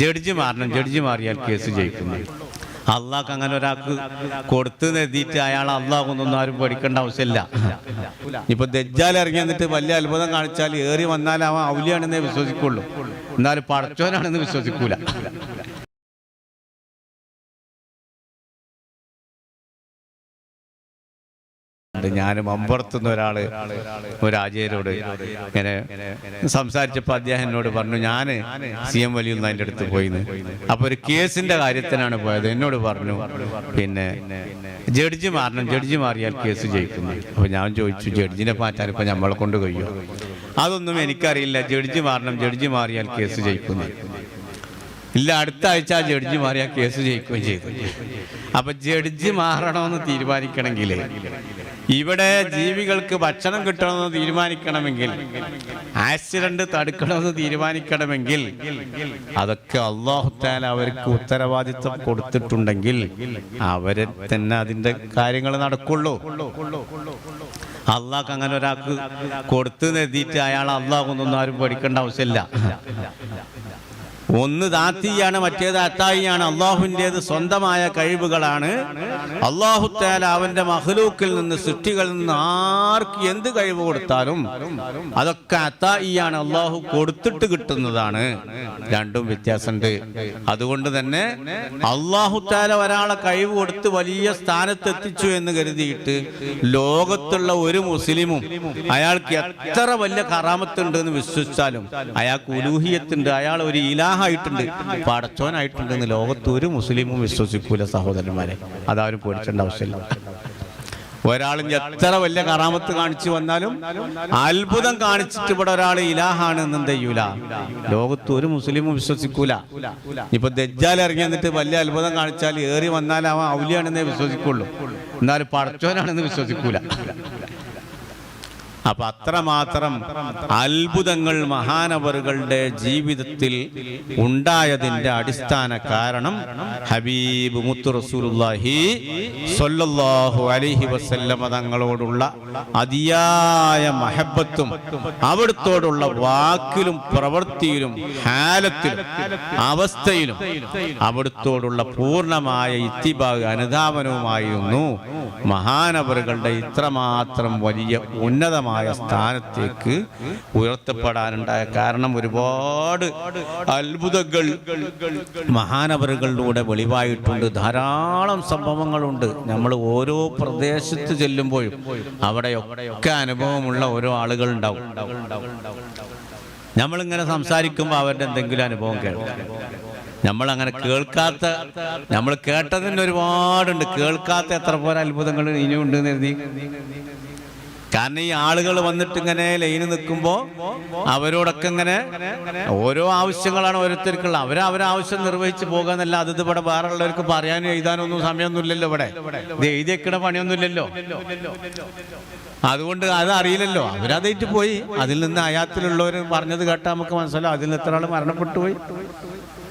Judge മാറണം. Judge മാറിയാൽ case ജയിക്കുന്നു. അള്ളാഹ് അങ്ങനെ ഒരാൾക്ക് കൊടുത്തു എഴുതിയിട്ട് അയാൾ അള്ളാഹ് ഒന്നും ആരും പഠിക്കേണ്ട ആവശ്യമില്ല. ഇപ്പൊ ദജ്ജാൽ ഇറങ്ങി വന്നിട്ട് വലിയ അത്ഭുതം കാണിച്ചാൽ ഏറി വന്നാൽ അവൻ ഔലിയാണെന്നേ വിശ്വസിക്കുള്ളൂ. എന്നാലും പടച്ചോനാണെന്ന് വിശ്വസിക്കൂല. ഞാൻ ഞാനും ഒരാൾ ഒരു ആചാര്യോട് ഇങ്ങനെ സംസാരിച്ചപ്പോൾ അദ്ദേഹം എന്നോട് പറഞ്ഞു ഞാൻ സി എം വലിയ അതിന്റെ അടുത്ത് പോയിന്ന്. അപ്പൊ ഒരു കേസിന്റെ കാര്യത്തിനാണ് പോയത്. എന്നോട് പറഞ്ഞു പിന്നെ ജഡ്ജി മാറണം. ജഡ്ജി മാറിയാൽ കേസ് ജയിക്കുന്നു. അപ്പൊ ഞാൻ ചോദിച്ചു ജഡ്ജിനെ മാറ്റാൻ ഇപ്പൊ നമ്മളെ കൊണ്ട് കഴിയോ? അതൊന്നും എനിക്കറിയില്ല. ജഡ്ജി മാറണം. ജഡ്ജി മാറിയാൽ കേസ് ജയിക്കുന്നു. ഇല്ല അടുത്ത ആഴ്ച ജഡ്ജി മാറിയാൽ കേസ് ജയിക്കുകയും ചെയ്തു. അപ്പൊ ജഡ്ജി മാറണമെന്ന് തീരുമാനിക്കണമെങ്കിൽ ഇവിടെ ജീവികൾക്ക് ഭക്ഷണം കിട്ടണമെന്ന് തീരുമാനിക്കണമെങ്കിൽ ആക്സിഡന്റ് തടുക്കണമെന്ന് തീരുമാനിക്കണമെങ്കിൽ അതൊക്കെ അള്ളാഹുത്താൽ അവർക്ക് ഉത്തരവാദിത്വം കൊടുത്തിട്ടുണ്ടെങ്കിൽ അവരെ തന്നെ അതിന്റെ കാര്യങ്ങൾ നടക്കുള്ളൂ. അള്ളാഹ് അങ്ങനെ ഒരാൾക്ക് കൊടുത്തു നിർത്തിയിട്ട് അയാൾ അള്ളാഹ് ഒന്നും ആരും പഠിക്കേണ്ട ആവശ്യമില്ല. ഒന്ന് ദാത്തിയാണ് മറ്റേത് അത്തായിയാണ്. അള്ളാഹുവിന്റെത് സ്വന്തമായ കഴിവുകളാണ്. അള്ളാഹു താല അവന്റെ മഹലൂക്കിൽ നിന്ന് സൃഷ്ടികളിൽ നിന്ന് ആർക്ക് എന്ത് കഴിവ് കൊടുത്താലും അതൊക്കെ അത്തായിയാണ് അള്ളാഹു കൊടുത്തിട്ട് കിട്ടുന്നതാണ്. രണ്ടും വ്യത്യാസമുണ്ട്. അതുകൊണ്ട് തന്നെ അള്ളാഹു താല ഒരാളെ കഴിവ് കൊടുത്ത് വലിയ സ്ഥാനത്ത് എത്തിച്ചു എന്ന് കരുതിയിട്ട് ലോകത്തുള്ള ഒരു മുസ്ലിമും അയാൾക്ക് എത്ര വലിയ കറാമത്തുണ്ട് എന്ന് വിശ്വസിച്ചാലും അയാൾക്ക് ഉലൂഹിയത്തുണ്ട്. അയാൾ ഒരു ഇലാഹായിട്ടുണ്ട് പടച്ചോനായിട്ടുണ്ട് എന്ന് ലോകത്ത് ഒരു മുസ്ലിമും വിശ്വസിക്കൂല സഹോദരന്മാരെ. അതാരും പേടിച്ചേണ്ട ആവശ്യമില്ല. ഒരാൾ എത്ര വലിയ കറാമത്ത് കാണിച്ചു വന്നാലും അത്ഭുതം കാണിച്ചിട്ട് ഇവിടെ ഒരാൾ ഇലാഹാണ് എന്നും തെയ്യൂല ലോകത്ത് ഒരു മുസ്ലിമും വിശ്വസിക്കൂല. ഇപ്പൊ ദജ്ജാൽ ഇറങ്ങി എന്നിട്ട് വലിയ അത്ഭുതം കാണിച്ചാൽ ഏറി വന്നാൽ അവൻ ഔലിയാണെന്നേ വിശ്വസിക്കുള്ളൂ. എന്നാലും പടച്ചോനാണെന്ന് വിശ്വസിക്കൂല. അപ്പൊ അത്രമാത്രം അത്ഭുതങ്ങൾ മഹാനവറുകളുടെ ജീവിതത്തിൽ ഉണ്ടായതിന്റെ അടിസ്ഥാന കാരണം ഹബീബ് മുത്തു റസൂലുള്ളാഹി സ്വല്ലല്ലാഹു അലൈഹി വസല്ലമ തങ്ങളോടുള്ള അതിയായ മഹബത്തും അവിടുത്തോടുള്ള വാക്കിലും പ്രവൃത്തിയിലും ഹാലത്തിലും അവസ്ഥയിലും അവിടുത്തോടുള്ള പൂർണമായ ഇത്തിബാഗ് അനുധാവനവുമായിരുന്നു മഹാനവറുകളുടെ ഇത്രമാത്രം വലിയ ഉന്നതമായ സ്ഥാനത്തേക്ക് ഉയർത്തപ്പെടാനുണ്ടായ കാരണം ഒരുപാട് അത്ഭുതങ്ങൾ മഹാനവറുകളിലൂടെ വെളിവായിട്ടുണ്ട്. ധാരാളം സംഭവങ്ങളുണ്ട്. നമ്മൾ ഓരോ പ്രദേശത്ത് ചെല്ലുമ്പോഴും അവിടെയൊക്കെ അനുഭവമുള്ള ഓരോ ആളുകൾ ഉണ്ടാവും നമ്മളിങ്ങനെ സംസാരിക്കുമ്പോൾ അവരുടെ എന്തെങ്കിലും അനുഭവം കേൾക്കും. നമ്മൾ അങ്ങനെ കേൾക്കാത്ത നമ്മൾ കേട്ടതിന് ഒരുപാടുണ്ട്. കേൾക്കാത്ത എത്ര പോലെ അത്ഭുതങ്ങൾ ഇനിയുണ്ട് എന്ന് കരുതി. കാരണം ഈ ആളുകൾ വന്നിട്ട് ഇങ്ങനെ ലൈന് നിൽക്കുമ്പോൾ അവരോടൊക്കെ ഇങ്ങനെ ഓരോ ആവശ്യങ്ങളാണ് ഓരോരുത്തർക്കുള്ള. അവർ അവരെ ആവശ്യം നിർവഹിച്ച് പോകാന്നല്ല അത് ഇത് ഇവിടെ വേറെ ഉള്ളവർക്ക് പറയാനും എഴുതാനൊന്നും സമയമൊന്നുമില്ലല്ലോ ഇവിടെ. ഇത് എഴുതിയേക്കണ പണിയൊന്നുമില്ലല്ലോ. അതുകൊണ്ട് അത് അറിയില്ലല്ലോ. അവരതായിട്ട് പോയി. അതിൽ നിന്ന് അയാത്തിലുള്ളവർ പറഞ്ഞത് കേട്ടാൽ നമുക്ക് മനസ്സിലാവും. അതിൽ നിന്ന് എത്ര ആൾ മരണപ്പെട്ടു പോയി.